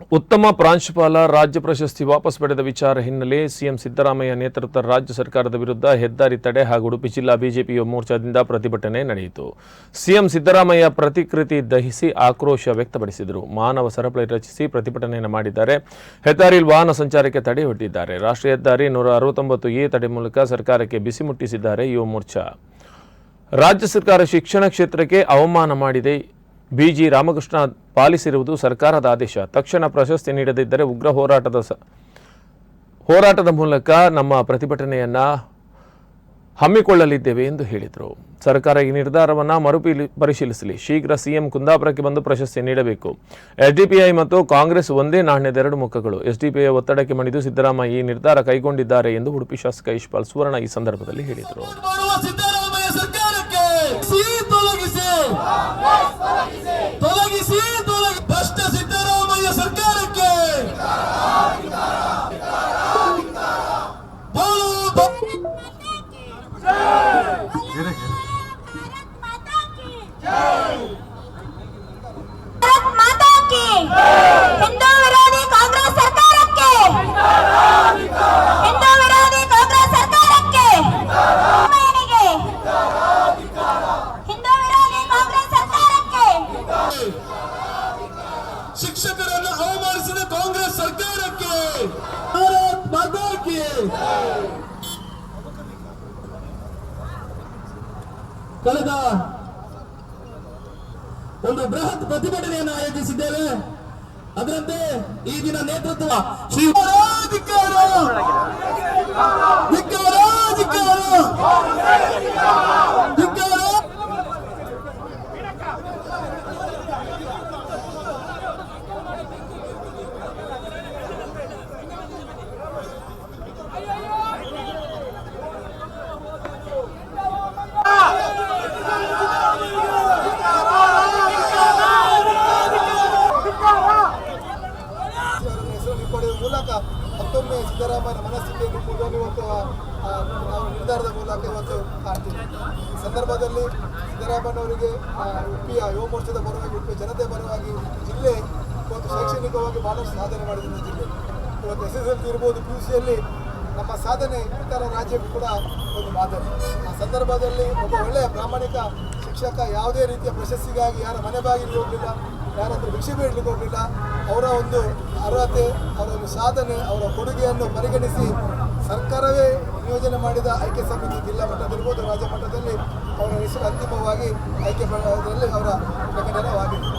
ಉತ್ತಮ ಪ್ರಾಂಶುಪಾಲ ರಾಜ್ಯ ಪ್ರಶಸ್ತಿ ವಾಪಸ್ ಪಡೆದ ವಿಚಾರ ಹಿನ್ನೆಲೆ ಸಿಎಂ ಸಿದ್ದರಾಮಯ್ಯ ನೇತೃತ್ವದ ರಾಜ್ಯ ಸರ್ಕಾರದ ವಿರುದ್ಧ ಹೆದ್ದಾರಿ ತಡೆ ಹಾಗೂ ಉಡುಪಿ ಜಿಲ್ಲಾ ಬಿಜೆಪಿ ಮೋರ್ಚಾದಿಂದ ಪ್ರತಿಭಟನೆ ನಡೆಯಿತು. ಸಿಎಂ ಸಿದ್ದರಾಮಯ್ಯ ಪ್ರತಿಕೃತಿ ದಹಿಸಿ ಆಕ್ರೋಶ ವ್ಯಕ್ತಪಡಿಸಿದರು. ಮಾನವ ಸರಪಳಿ ರಚಿಸಿ ಪ್ರತಿಭಟನೆಯನ್ನು ಮಾಡಿದ್ದಾರೆ. ಹೆದ್ದಾರಿಯಲ್ಲಿ ವಾಹನ ಸಂಚಾರಕ್ಕೆ ತಡೆ ಒಡ್ಡಿದ್ದಾರೆ ರಾಷ್ಟ್ರೀಯ ಹೆದ್ದಾರಿ ನೂರ ಅರವತ್ತೊಂಬತ್ತು ಎ ತಡೆ ಮೂಲಕ ಸರ್ಕಾರಕ್ಕೆ ಬಿಸಿ ಮುಟ್ಟಿಸಿದ್ದಾರೆ ಯುವ ಮೋರ್ಚಾ. ರಾಜ್ಯ ಸರ್ಕಾರ ಶಿಕ್ಷಣ ಕ್ಷೇತ್ರಕ್ಕೆ ಅವಮಾನ ಮಾಡಿದೆ. ಬಿಜಿ ರಾಮಕೃಷ್ಣ ಪಾಲಿಸಿರುವುದು ಸರ್ಕಾರದ ಆದೇಶ. ತಕ್ಷಣ ಪ್ರಶಸ್ತಿ ನೀಡದಿದ್ದರೆ ಉಗ್ರ ಹೋರಾಟದ ಸ- ಹೋರಾಟದ ಮೂಲಕ ನಮ್ಮ ಪ್ರತಿಭಟನೆಯನ್ನ ಹಮ್ಮಿಕೊಳ್ಳಲಿದ್ದೇವೆ ಎಂದು ಹೇಳಿದರು. ಸರ್ಕಾರ ಈ ನಿರ್ಧಾರವನ್ನು ಮರುಪೀಲಿ, ಪರಿಶೀಲಿಸಲಿ. ಶೀಘ್ರ ಸಿಎಂ ಕುಂದಾಪುರಕ್ಕೆ ಬಂದು ಪ್ರಶಸ್ತಿ ನೀಡಬೇಕು. ಎಸ್ಡಿಪಿಐ ಮತ್ತು ಕಾಂಗ್ರೆಸ್ ಒಂದೇ ನಾಣ್ಯದ ಎರಡು ಮುಖಗಳು. ಎಸ್ಡಿಪಿಐ ಒತ್ತಡಕ್ಕೆ ಮಣಿದು ಸಿದ್ದರಾಮಯ್ಯ ಈ ನಿರ್ಧಾರ ಕೈಗೊಂಡಿದ್ದಾರೆ ಎಂದು ಉಡುಪಿ ಶಾಸಕ ಇಶ್ಪಾಲ್ ಸುವರ್ಣ ಈ ಸಂದರ್ಭದಲ್ಲಿ ಹೇಳಿದರು. ಕಾಂಗ್ರೆಸ್ ಸರ್ಕಾರಕ್ಕೆ ಶಿಕ್ಷಕರನ್ನು ಅವಮಾನಿಸಿದ ಕಾಂಗ್ರೆಸ್ ಸರ್ಕಾರಕ್ಕೆ ಭಾರತ್ ಮಾತಾ ಕಳೆದ ಒಂದು ಬೃಹತ್ ಪ್ರತಿಭಟನೆಯನ್ನು ಆಯೋಜಿಸಿದ್ದೇವೆ. ಅದರಂತೆ ಈ ದಿನ ನೇತೃತ್ವ ಶ್ರೀ ಮತ್ತೊಮ್ಮೆ ಮನಸ್ಸಿಗೆ ಮನಸ್ಥಿತಿಯನ್ನು ಇವತ್ತು ನಾವು ನಿರ್ಧಾರದ ಮೂಲಕ ಇವತ್ತು ಕಾಣ್ತೀವಿ. ಈ ಸಂದರ್ಭದಲ್ಲಿ ಸಿದ್ದರಾಮಯ್ಯನವರಿಗೆ ಆ, ಉಡುಪಿಯ ಯುವ ಮೋರ್ಚಾದ ಪರವಾಗಿ ಉಡುಪಿ ಜನತೆ ಪರವಾಗಿ ಜಿಲ್ಲೆ ಇವತ್ತು ಶೈಕ್ಷಣಿಕವಾಗಿ ಬಹಳಷ್ಟು ಸಾಧನೆ ಮಾಡಿದ ಜಿಲ್ಲೆ. ಇವತ್ತು ಎಸ್ ಎಸ್ ಎಲ್ ಸಿ ಇರ್ಬೋದು ಪಿ ಯು ಸಿಯಲ್ಲಿ ನಮ್ಮ ಸಾಧನೆ ಇತರ ರಾಜ್ಯಕ್ಕೂ ಕೂಡ ಒಂದು ಮಾದರಿ. ಆ ಸಂದರ್ಭದಲ್ಲಿ ಒಬ್ಬ ಒಳ್ಳೆಯ ಪ್ರಾಮಾಣಿಕ ಶಿಕ್ಷಕ ಯಾವುದೇ ರೀತಿಯ ಪ್ರಶಸ್ತಿಗಾಗಿ ಯಾರ ಮನೆ ಬಾಗಿಲಿಗೆ ಹೋಗಲಿಲ್ಲ ಯಾರ ಹತ್ರ ಭಿಕ್ಷೆ ಬೇಡಲಿಕ್ಕೆ ಹೋಗಲಿಲ್ಲ, ಅವರ ಒಂದು ಅರ್ಹತೆ, ಅವರ ಒಂದು ಸಾಧನೆ, ಅವರ ಕೊಡುಗೆಯನ್ನು ಪರಿಗಣಿಸಿ ಸರ್ಕಾರವೇ ನಿಯೋಜನೆ ಮಾಡಿದ ಆಯ್ಕೆ ಸಮಿತಿ ಜಿಲ್ಲಾ ಮಟ್ಟದಲ್ಲಿರ್ಬೋದು ರಾಜ್ಯ ಮಟ್ಟದಲ್ಲಿ ಅವರ ಹೆಸರು ಅಂತಿಮವಾಗಿ ಆಯ್ಕೆ ಮಾಡೋದ್ರಲ್ಲಿ ಅವರ ಪ್ರಕಟನವಾಗಿದೆ